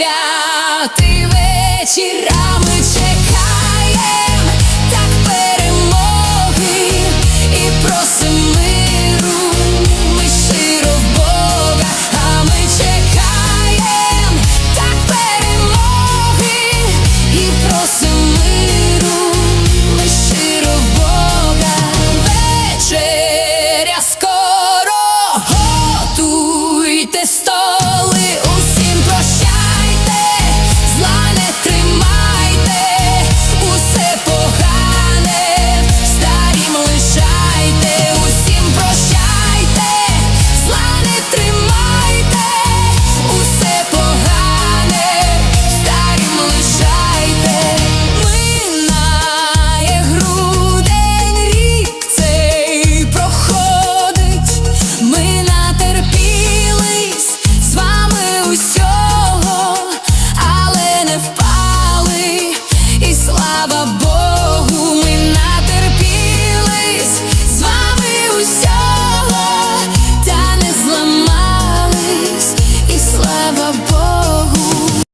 святий вечір. слава Богу, ми натерпілись, з вами усього, та не зламались, і слава